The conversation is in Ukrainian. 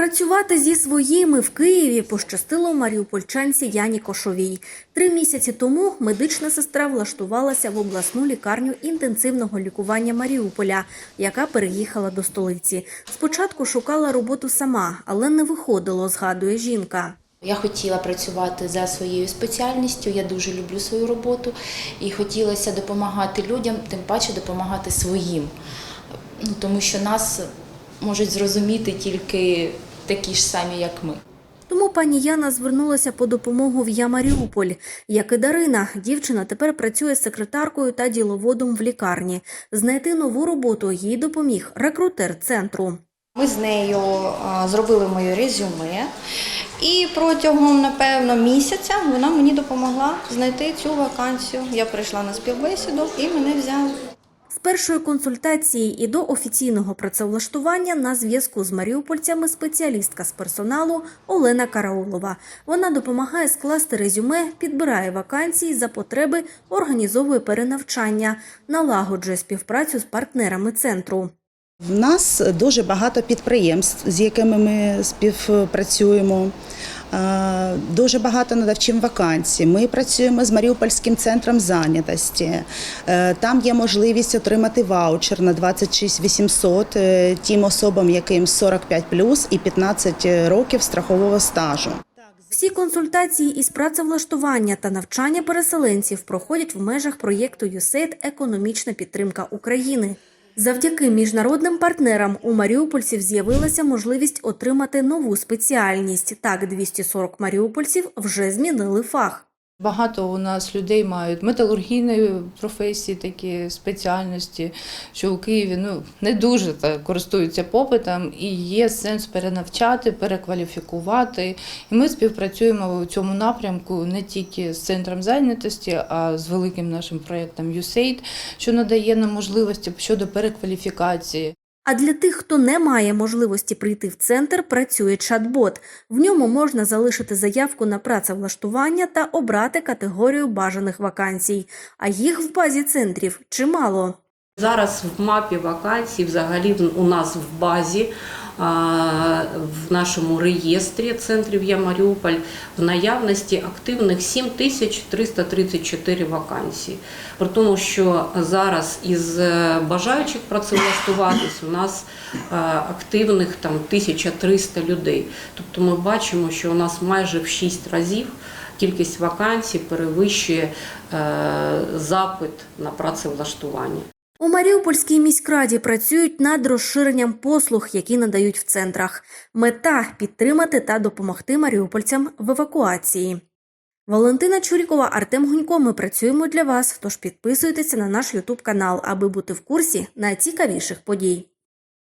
Працювати зі своїми в Києві пощастило маріупольчанці Яні Кошовій. Три місяці тому медична сестра влаштувалася в обласну лікарню інтенсивного лікування Маріуполя, яка переїхала до столиці. Спочатку шукала роботу сама, але не виходило, згадує жінка. Я хотіла працювати за своєю спеціальністю. Я дуже люблю свою роботу і хотілося допомагати людям, тим паче допомагати своїм, Ну, тому що нас можуть зрозуміти тільки такі ж самі, як ми. Тому пані Яна звернулася по допомогу в Я Маріуполь. Як і Дарина, дівчина тепер працює секретаркою та діловодом в лікарні. Знайти нову роботу їй допоміг рекрутер центру. Ми з нею зробили моє резюме, і протягом, напевно, місяця вона мені допомогла знайти цю вакансію. Я прийшла на співбесіду і мене взяли. Першої консультації і до офіційного працевлаштування на зв'язку з маріупольцями спеціалістка з персоналу Олена Караулова. Вона допомагає скласти резюме, підбирає вакансії за потреби, організовує перенавчання, налагоджує співпрацю з партнерами центру. В нас дуже багато підприємств, з якими ми співпрацюємо. Е, Дуже багато надавчим вакансій. Ми працюємо з Маріупольським центром зайнятості. Е, Там є можливість отримати ваучер на 26 800 е, тим особам, яким 45 і 15 років страхового стажу. Всі консультації із працевлаштування та навчання переселенців проходять в межах проєкту «ЮСЕЙД. Економічна підтримка України. Завдяки міжнародним партнерам у маріупольців з'явилася можливість отримати нову спеціальність. Так, 240 маріупольців вже змінили фах. Багато у нас людей мають металургійної професії, такі спеціальності, що у Києві ну не дуже так користуються попитом, і є сенс перенавчати, перекваліфікувати. І ми співпрацюємо у цьому напрямку не тільки з центром зайнятості, а з великим нашим проєктом USAID, що надає нам можливості щодо перекваліфікації. А для тих, хто не має можливості прийти в центр, працює чат-бот. В ньому можна залишити заявку на працевлаштування та обрати категорію бажаних вакансій. А їх в базі центрів чимало. Зараз в мапі вакансій, взагалі у нас в базі, в нашому реєстрі центрів Я Маріуполь в наявності активних 7334 вакансії. При тому, що зараз із е, бажаючих працевлаштуватись у нас е, активних там 1300 людей. Тобто ми бачимо, що у нас майже в 6 разів кількість вакансій перевищує е, запит на працевлаштування. Маріупольській міськраді працюють над розширенням послуг, які надають в центрах. Мета підтримати та допомогти маріупольцям в евакуації. Валентина Чурікова, Артем Гунько. Ми працюємо для вас. Тож підписуйтеся на наш Ютуб канал, аби бути в курсі найцікавіших подій.